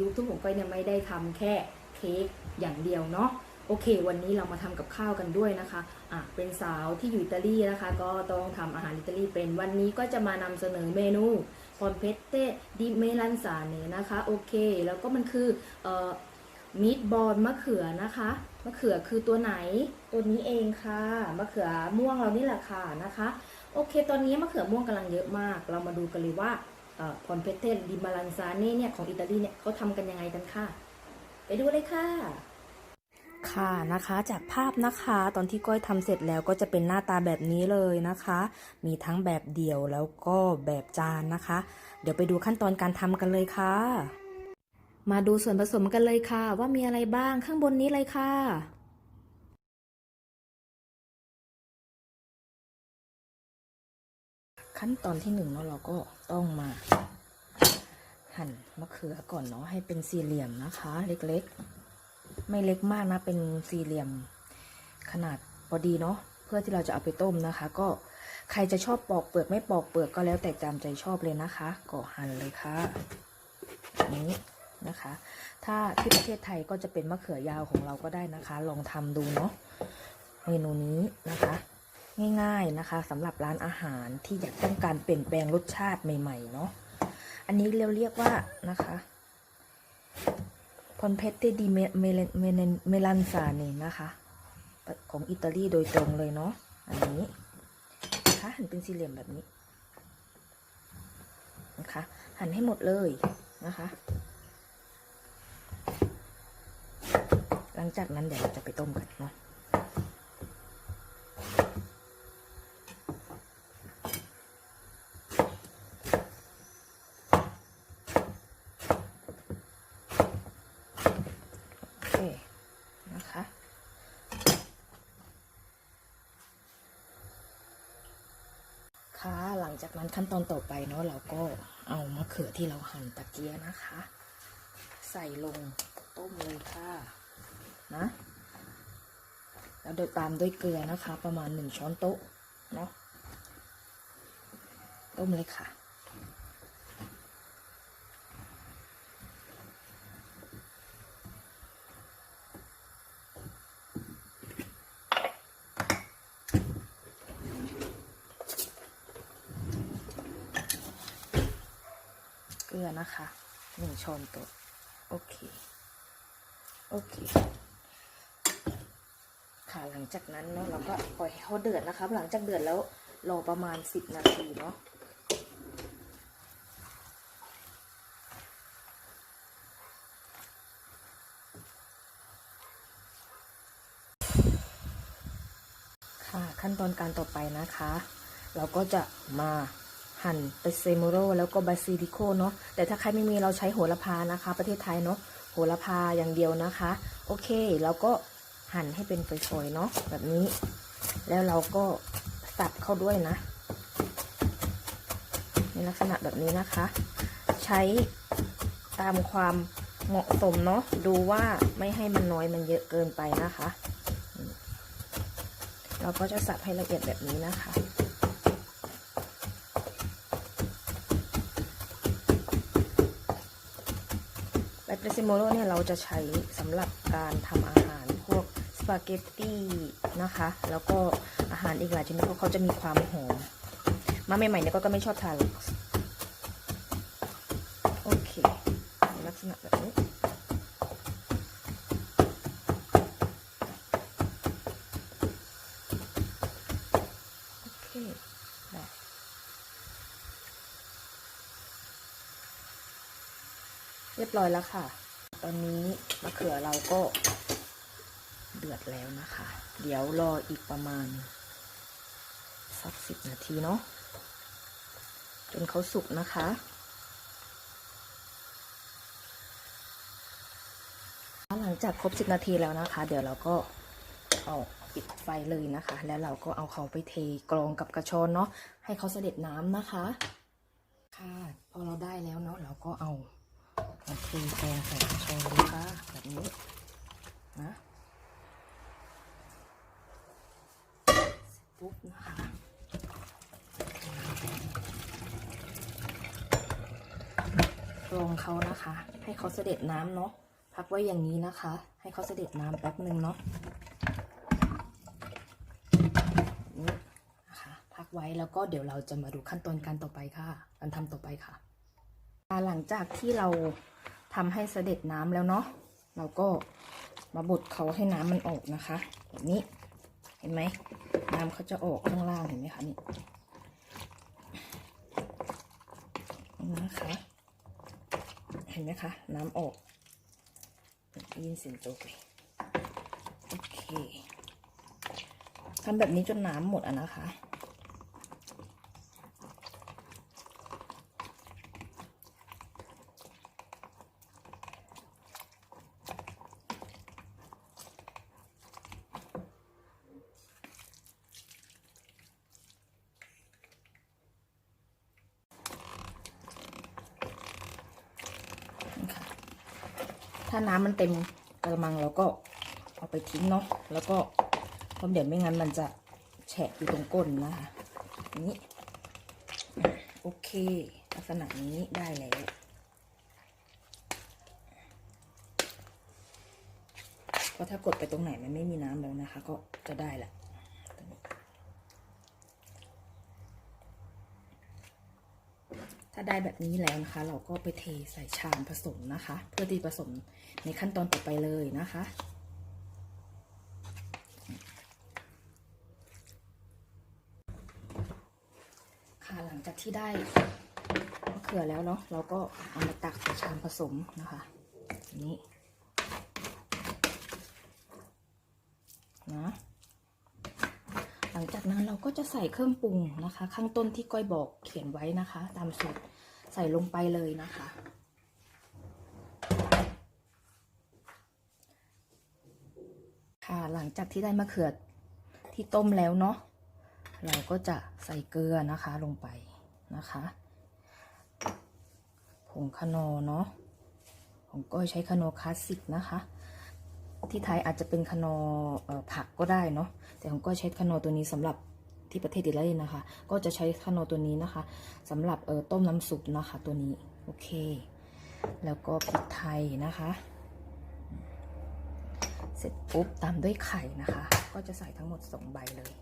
ยูทูบของก้อยเนี่ยไม่ได้ทำแค่เค้กอย่างเดียวเนาะโอเค วันนี้เรามาทำกับข้าวกันด้วยนะคะอะเป็นสาวที่อยู่อิตาลีนะคะ ก็ต้องทำอาหารอิตาลีเป็นวันนี้ก็จะมานำเสนอเมนูปอนเพตเต้ดิเมลันซาเนนะคะโอเค แล้วก็มันคือเอ่อมิตบอลมะเขือนะคะมะเขือคือตัวไหนตัวนี้เองค่ะมะเขือม่วงเรานี่แหละค่ะนะคะ โอเค ตอนนี้มะเขือม่วงกำลังเยอะมาก เรามาดูกันเลยว่า พอนเพเทนดิมาลันซาเน่เนี่ยของอิตาลีเนี่ยเขาทำกันยังไงกันค่ะ ไปดูเลยค่ะ ค่ะนะคะจากภาพนะคะ ตอนที่ก้อยทำเสร็จแล้วก็จะเป็นหน้าตาแบบนี้เลยนะคะ มีทั้งแบบเดี่ยวแล้วก็แบบจานนะคะ เดี๋ยวไปดูขั้นตอนการทำกันเลยค่ะ มาดูส่วนผสมกันเลยค่ะ ว่ามีอะไรบ้างข้างบนนี้เลยค่ะ ขั้นตอนที่หนึ่งเนาะเราก็ต้องมา หั่นมะเขือก่อนเนาะให้เป็นสี่เหลี่ยมนะคะ เล็กๆ ไม่เล็กมากนะเป็นสี่เหลี่ยม ขนาดพอดีเนาะเพื่อที่เราจะเอาไปต้มนะคะ ก็ใครจะชอบปอกเปลือกไม่ปอกเปลือกก็แล้วแต่ตามใจชอบเลยนะคะก็หั่นเลยค่ะแบบนี้นะคะ ถ้าที่ประเทศไทยก็จะเป็นมะเขือยาวของเราก็ได้นะคะ ลองทำดูเนาะเมนูนี้นะคะ ง่ายๆนะคะสำหรับร้านอาหารที่อยากต้องการเปลี่ยนแปลงรสชาติใหม่ๆเนาะอันนี้เราเรียกว่านะคะพอนเพตเตดีเมเมเมเมลันซาเนนะคะ ของอิตาลีโดยตรงเลยเนาะอันนี้นะคะหั่นเป็นสี่เหลี่ยมแบบนี้นะคะหั่นให้หมดเลยนะคะ หลังจากนั้นเดี๋ยวเราจะไปต้มกันเนาะ โอเค นะคะ ค่ะ หลัง จากนั้นขั้นตอนต่อไปเนาะเราก็เอามะเขือที่เราหั่นตะเกียนะคะ ใส่ลงต้มเลยค่ะนะแล้วโดยตามด้วยเกลือนะคะ ประมาณหนึ่งช้อนโต๊ะเนาะต้มเลยค่ะ ลือนะคะหนึ่งช้อนโต๊ะโอเค โอเค ค่ะหลังจากนั้นเนาะเราก็ปล่อยให้เขาเดือดนะคะ หลังจากเดือดแล้วรอประมาณสิบนาทีเนาะค่ะขั้นตอนการต่อไปนะคะ เราก็จะมา หั่นเปเซโมโรแล้วก็บาซิลิโคเนาะแต่ถ้าใครไม่มีเราใช้โหระพานะคะ ประเทศไทยเนาะโหระพาอย่างเดียวนะคะ โอเคเราก็หั่นให้เป็นฝอยๆเนาะแบบนี้ แล้วเราก็สับเข้าด้วยนะในลักษณะแบบนี้นะคะ ใช้ตามความเหมาะสมเนาะดูว่าไม่ให้มันน้อยมันเยอะเกินไปนะคะ เราก็จะสับให้ละเอียดแบบนี้นะคะ แบต เตอร์ซิโมโรเนี่ยเราจะใช้สำหรับการทำอาหารพวกสปาเกตตี้นะคะ แล้วก็อาหารอีกหลายชนิดเพราะเขาจะมีความหอมมาใหม่ๆเนี่ยก็ไม่ชอบทานหรอกโอเค ลักษณะแบบนี้ โอเคได้เรีย บร้อยแล้วค่ะ ตอนนี้มะเขือเราก็เดือดแล้วนะคะ เดี๋ยวรออีกประมาณสักสิบนาทีเนาะจนเขาสุกนะคะ หลังจากครบสิบนาทีแล้วนะคะ เดี๋ยวเราก็เอาปิดไฟเลยนะคะ แล้วเราก็เอาเขาไปเทกรองกับกระชอนเนาะให้เขาเสด็จน้ำนะคะ ค่ะ พอเราได้แล้วเนาะเราก็เอา มาเทกงใส่กระชอนเลยค่ะแบบนี้นะปุ๊บนะคะรองเขานะคะ ให้เขาเสด็จน้ำเนาะพักไว้อย่างนี้นะคะ ให้เขาเสด็จน้ำแป๊บหนึ่งเนาะนี่นะคะพักไว้แล้วก็เดี๋ยวเราจะมาดูขั้นตอนการต่อไปค่ะ การทำต่อไปค่ะ หลังจากที่เรา ทำให้เสด็จน้ำแล้วเนาะเราก็มาบดเขาให้น้ำมันออกนะคะแบบนี้เห็นไหมน้ำเขาจะออกข้างล่างเห็นไหมคะนี่นี่นะคะเห็นไหมคะ น้ำออกยินเสียงโจกเลยโอเคทำแบบนี้จนน้ำหมดอะนะคะำมันเต็มกระมังเราก็เอาไปทิ้งเนาะแล้วก็เพราะเดี๋ยวไม่งั้นมันจะแฉะอยู่ตรงก้นนะคะนี้โอเค ลักษณะนี้ได้แล้วเพราะถ้ากดไปตรงไหนมันไม่มีน้ำแล้วนะคะ ก็จะได้แหละ ถ้าได้แบบนี้แล้วนะคะ เราก็ไปเทใส่ชามผสมนะคะ เพื่อที่ผสมในขั้นตอนต่อไปเลยนะคะ ค่ะหลังจากที่ได้มะเขือแล้วเนาะเราก็เอามาตักใส่ชามผสมนะคะนี้นะ ลังจากนั้นเราก็จะใส่เครื่องปรุงนะคะ ข้างต้นที่ก้อยบอกเขียนไว้นะคะ ตามสูตรใส่ลงไปเลยนะคะ ค่ะหลังจากที่ได้มะเขือที่ต้มแล้วเนาะเราก็จะใส่เกลือนะคะลงไปนะคะผงคานอเนาะผมก็ใช้คานอคลาสสิกนะคะ ที่ไทยอาจจะเป็นคานอผักก็ได้เนาะแต่ผมก็ใช้คานอตัวนี้สำหรับที่ประเทศอิตาลีนะคะ ก็จะใช้คานอตัวนี้นะคะสำหรับเออต้มน้ำซุปนะคะตัวนี้โอเค แล้วก็พริกไทยนะคะ เสร็จปุ๊บตามด้วยไข่นะคะ ก็จะใส่ทั้งหมด2ใบเลย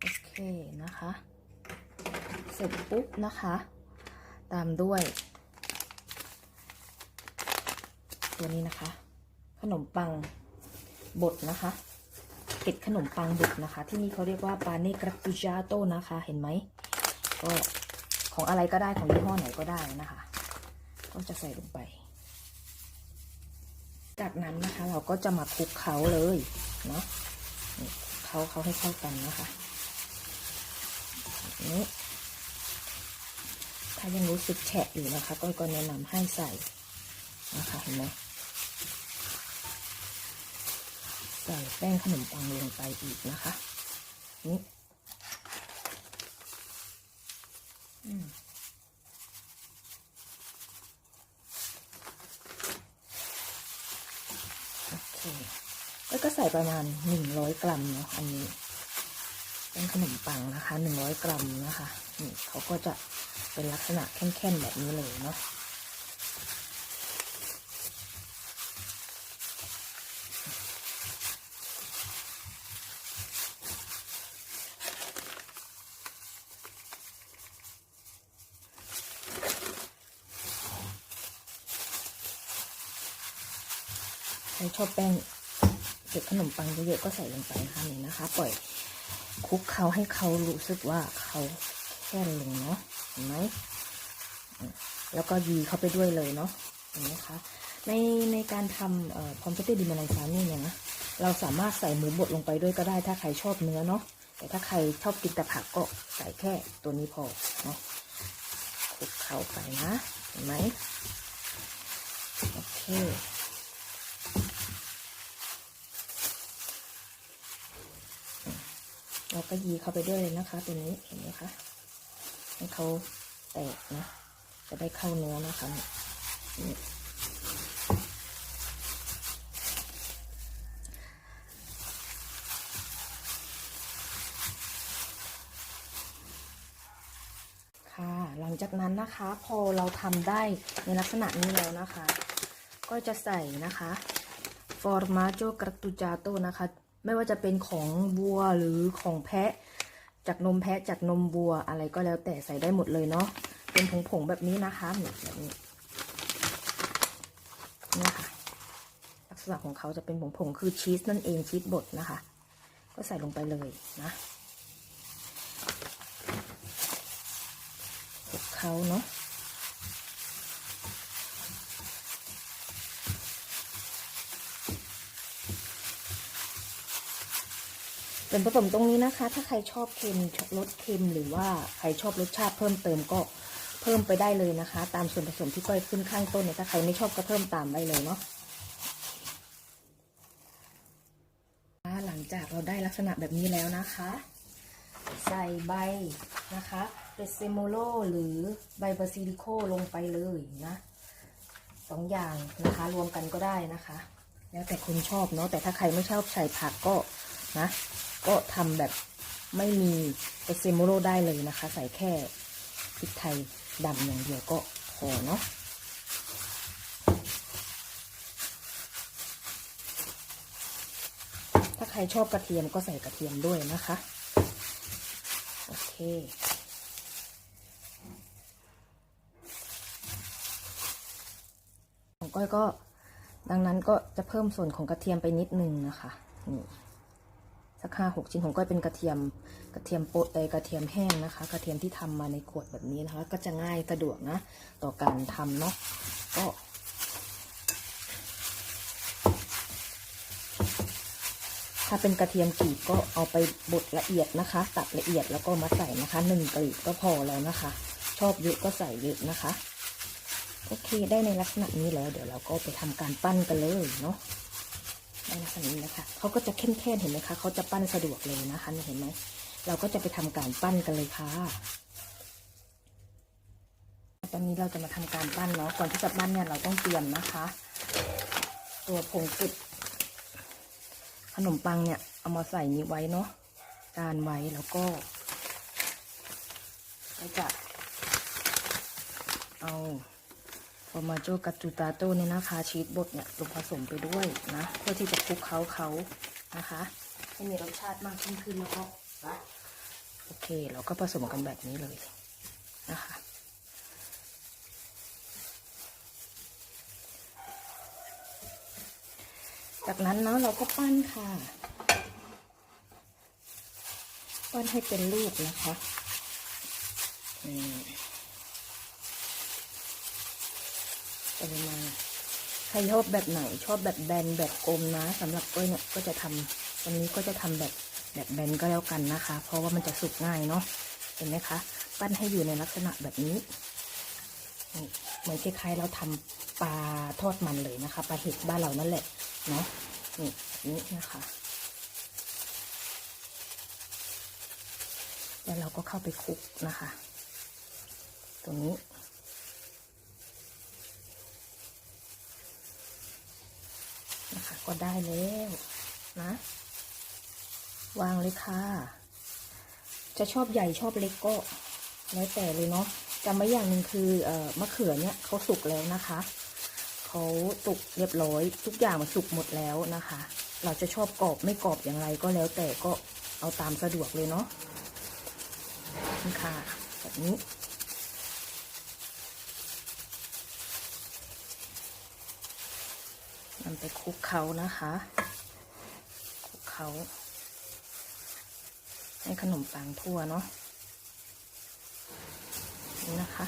โอเคนะคะ เสร็จปุ๊บนะคะ ตามด้วย ตัวนี้นะคะ ขนมปังบดนะคะเกล็ดขนมปังบดนะคะ ที่นี่เขาเรียกว่าปาเน่กราปิจาโตนะคะ เห็นไหมก็ของอะไรก็ได้ของยี่ห้อไหนก็ได้นะคะ ก็จะใส่ลงไป จากนั้นนะคะเราก็จะมาคลุกเขาเลยเนาะเขาเขาให้เข้ากันนะคะ นี้ ยังรู้สึกแฉะอยู่นะคะก็ก็แนะนำให้ใส่นะคะเห็นไหมใส่แป้งขนมปังลงไปอีกนะคะ นี่อืมโอเคแล้วก็ใส่ประมาณหนึ่งร้อยกรัมเนาะอันนี้เป็นขนมปังนะคะหนึ่งร้อยกรัมนะคะนี่เขาก็จะ เป็นลักษณะแข็งๆแบบนี้เลยเนาะใครชอบแป้งเก็บขนมปังเยอะๆก็ใส่ลงไปนะคะนี่นะคะ ปล่อยคุกเขาให้เขารู้สึกว่าเขา แค่นลงเนาะเห็นไหมแล้วก็ยีเข้าไปด้วยเลยเนาะเห็นไหมคะในในการทำเอ่อพอมเปเตอร์ดิมาไนซานี่เนี่ยนะเราสามารถใส่หมูบดลงไปด้วยก็ได้ถ้าใครชอบเนื้อเนาะแต่ถ้าใครชอบกินแต่ผักก็ใส่แค่ตัวนี้พอเนาะคลุกเข้าไปนะเห็นไหมโอเคเราก็ยีเข้าไปด้วยเลยนะคะตัวนี้เห็นไหมคะ ให้เขาแตกนะ จะได้เข้าเนื้อนะคะนี่ค่ะหลังจากนั้นนะคะพอเราทำได้ในลักษณะนี้แล้วนะคะ ก็จะใส่นะคะฟอร์มาโจกระตุจาโตนะคะ ไม่ว่าจะเป็นของบัวหรือของแพะ จากนมแพะจากนมวัวอะไรก็แล้วแต่ใส่ได้หมดเลยเนาะเป็นผงๆแบบนี้นะคะแบบนี้นี่ค่ะลักษณะของเขาจะเป็นผงๆคือชีสนั่นเองชีสบดนะคะ ก็ใส่ลงไปเลยนะเขาเนาะ ส่วนผสมตรงนี้นะคะ ถ้าใครชอบเค็มรสเค็มหรือว่าใครชอบรสชาติเพิ่มเติมก็เพิ่มไปได้เลยนะคะ ตามส่วนผสมที่ก้อยขึ้นข้างต้นเนี่ยถ้าใครไม่ชอบก็เพิ่มตามได้เลยเนาะหลังจากเราได้ลักษณะแบบนี้แล้วนะคะ ใส่ใบนะคะเปเซโมโลหรือใบบาซิลิโคลงไปเลยนะสองอย่างนะคะ รวมกันก็ได้นะคะ แล้วแต่คนชอบเนาะแต่ถ้าใครไม่ชอบใส่ผักก็นะ ก็ทำแบบไม่มีเปเซโมโลได้เลยนะคะ ใส่แค่พริกไทยดำอย่างเดียวก็พอเนาะถ้าใครชอบกระเทียมก็ใส่กระเทียมด้วยนะคะ โอเค ของก้อยก็ดังนั้นก็จะเพิ่มส่วนของกระเทียมไปนิดนึงนะคะ นี่ สักห้าหกชิ้นของก้อยเป็นกระเทียมกระเทียมโปะเอกระเทียมแห้งนะคะ กระเทียมที่ทำมาในขวดแบบนี้นะคะ ก็จะง่ายสะดวกนะ ต่อการทำเนาะก็ถ้าเป็นกระเทียมกรีบก็เอาไปบดละเอียดนะคะ ตัดละเอียดแล้วก็มาใส่นะคะหนึ่งกรีบก็พอแล้วนะคะ ชอบเยอะก็ใส่เยอะนะคะ โอเคได้ในลักษณะนี้แล้ว เดี๋ยวเราก็ไปทำการปั้นกันเลยเนาะ ได้ลักษณะนี้นะคะเขาก็จะเข้มแค่เห็นไหมคะเขาจะปั้นสะดวกเลยนะคะเห็นไหมเราก็จะไปทำการปั้นกันเลยค่ะ ตอนนี้เราจะมาทำการปั้นเนาะก่อนที่จะปั้นเนี่ยเราต้องเตรียมนะคะ ตัวผงกึดขนมปังเนี่ยเอามาใส่นี้ไว้เนาะการไว้แล้วก็ก็จะเอา ฟอมาโจกัจจูตาโต้เนี่ยนะคะชีสบดเนี่ยลงผสมไปด้วยนะ เพื่อที่จะคลุกเคล้าเขานะคะ ให้มีรสชาติมากยิ่งขึ้นแล้วก็นะโอเคเราก็ผสมกันแบบนี้เลยนะคะจากนั้นเนาะเราก็ปั้นค่ะ ปั้นให้เป็นรูปนะคะอืม ประมาณใครชอบแบบไหนชอบแบบแบนแบบกลมนะสำหรับก้อยเนี่ยก็จะทำวันนี้ก็จะทำแบบแบบแบนก็แล้วกันนะคะ เพราะว่ามันจะสุกง่ายเนาะเห็นไหมคะ ปั้นให้อยู่ในลักษณะแบบนี้เหมือนคล้ายๆเราทำปลาทอดมันเลยนะคะปลาเห็ดบ้านเรานั่นแหละเนาะนี่แบบนี้นะคะแล้วเราก็เข้าไปคลุกนะคะ ตรงนี้ นะคะ ก็ได้แล้วนะ วางเลยค่ะ จะชอบใหญ่ชอบเล็กก็แล้วแต่เลยเนาะจำไว้อย่างหนึ่งคือเอ่อมะเขือเนี่ยเขาสุกแล้วนะคะเขาสุกเรียบร้อย ทุกอย่างมันสุกหมดแล้วนะคะ เราจะชอบกรอบไม่กรอบอย่างไรก็แล้วแต่ก็เอาตามสะดวกเลยเนาะนี่ค่ะแบบนี้ นำไปคลุกเขานะคะคลุกเขาให้ขนมปังทั่วเนาะนี่นะคะ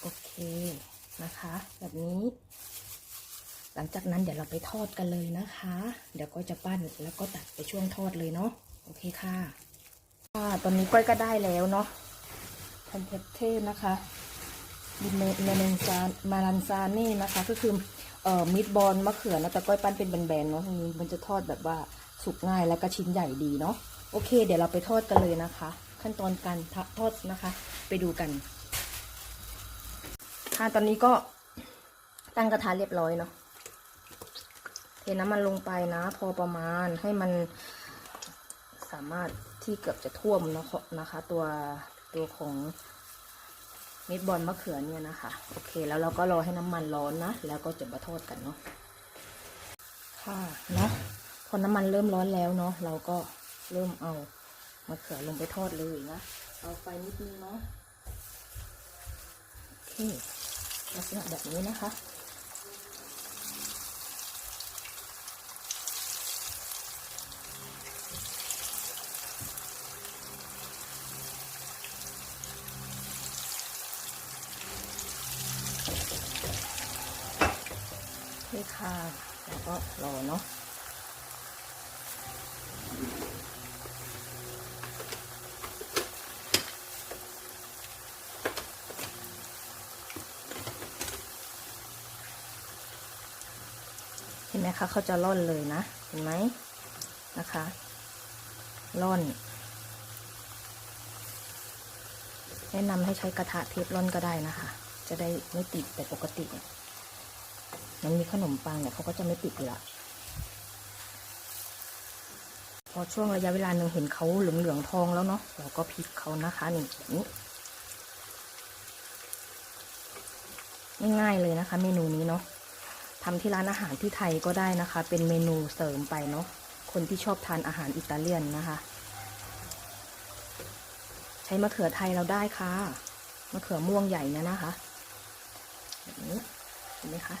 โอเคนะคะ แบบนี้ หลังจากนั้นเดี๋ยวเราไปทอดกันเลยนะคะ เดี๋ยวก็จะปั้นแล้วก็ตัดไปช่วงทอดเลยเนาะโอเคค่ะค่ะตอนนี้ก้อยก็ได้แล้วเนาะทันเทศนะคะ ดิเมเมเนนซามารันซาเน่นะคะ ก็คือเอ่อมิดบอลมะเขือนะแต่ก้อยปั้นเป็นแบนๆเนาะมันจะทอดแบบว่าสุกง่ายแล้วก็ชิ้นใหญ่ดีเนาะโอเค เดี๋ยวเราไปทอดกันเลยนะคะ ขั้นตอนการทอดนะคะ ไปดูกันค่ะตอนนี้ก็ตั้งกระทะเรียบร้อยเนาะเทน้ำมันลงไปนะ พอประมาณให้มันสามารถที่เกือบจะท่วมนะคะนะคะ ตัวตัวของ ม็ดบอลมะเขือเนี่ยนะคะ โอเค แล้วเราก็รอให้น้ำมันร้อนนะ แล้วก็จะมาทอดกันเนาะ ค่ะเนาะ พอน้ำมันเริ่มร้อนแล้วเนาะ เราก็เริ่มเอามะเขือลงไปทอดเลยนะ เอาไฟนิดนึงเนาะ โอเค ลักษณะแบบนี้นะคะ โอเคค่ะแล้วก็รอเนาะเห็นไหมคะเขาจะร่อนเลยนะ เห็นไหมนะคะ ร่อน แนะนำให้ใช้กระทะเทฟลอนก็ได้นะคะ จะได้ไม่ติดแต่ปกติ มันมีขนมปังเนี่ยเขาก็จะไม่ติดอยู่ละพอช่วงระยะเวลาหนึ่งเห็นเขาเหลืองๆทองแล้วเนาะเราก็พลิกเขานะคะนี่แบบนี้ง่ายๆเลยนะคะ เมนูนี้เนาะทำที่ร้านอาหารที่ไทยก็ได้นะคะ เป็นเมนูเสริมไปเนาะคนที่ชอบทานอาหารอิตาเลียนนะคะ ใช้มะเขือไทยเราได้ค่ะมะเขือม่วงใหญ่เนี่ยนะคะแบบนี้เห็นไหมคะ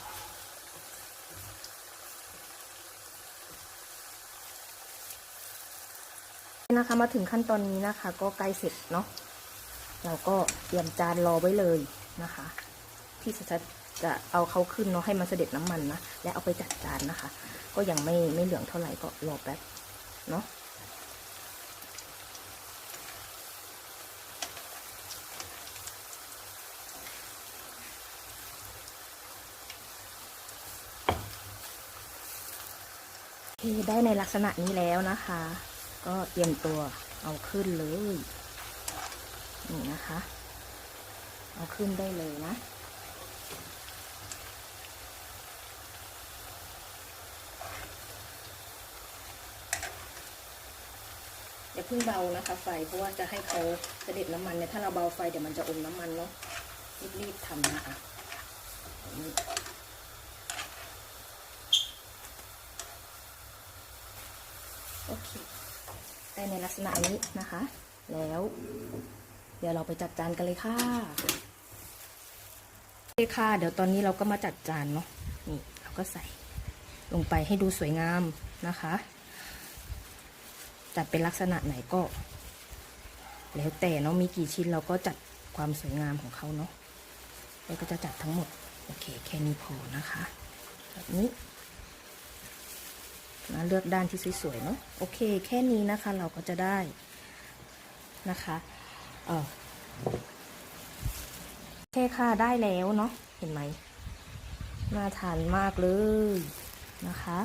นะคะ มาถึงขั้นตอนนี้นะคะ ก็ใกล้เสร็จเนาะเราก็เตรียมจานรอไว้เลยนะคะ ที่จะจะเอาเขาขึ้นเนาะให้มันเสด็จน้ำมันนะและเอาไปจัดจานนะคะ ก็ยังไม่ไม่เหลืองเท่าไหร่ก็รอแป๊บเนาะได้ในลักษณะนี้แล้วนะคะ ก็เตรียมตัวเอาขึ้นเลย นี่นะคะ เอาขึ้นได้เลยนะ อย่าเพิ่งเบานะคะไฟ เพราะว่าจะให้เขาเสด็จน้ำมันเนี่ย ถ้าเราเบาไฟเดี๋ยวมันจะอมน้ำมันเนาะ รีบๆทำนะคะโอเค ได้ในลักษณะนี้นะคะ แล้ว เดี๋ยวเราไปจัดจานกันเลยค่ะโอเคค่ะ เดี๋ยวตอนนี้เราก็มาจัดจานเนาะนี่เราก็ใส่ลงไปให้ดูสวยงามนะคะ จัดเป็นลักษณะไหนก็ แล้วแต่เนาะมีกี่ชิ้นเราก็จัดความสวยงามของเขาเนาะเราก็จะจัดทั้งหมด โอเค แค่นี้พอนะคะ แบบนี้ นะเลือกด้านที่สวยๆเนาะโอเค แค่นี้นะคะเราก็จะได้นะคะเออโอเคค่ะได้แล้วเนาะเห็นไหมน่าทานมากเลยนะคะ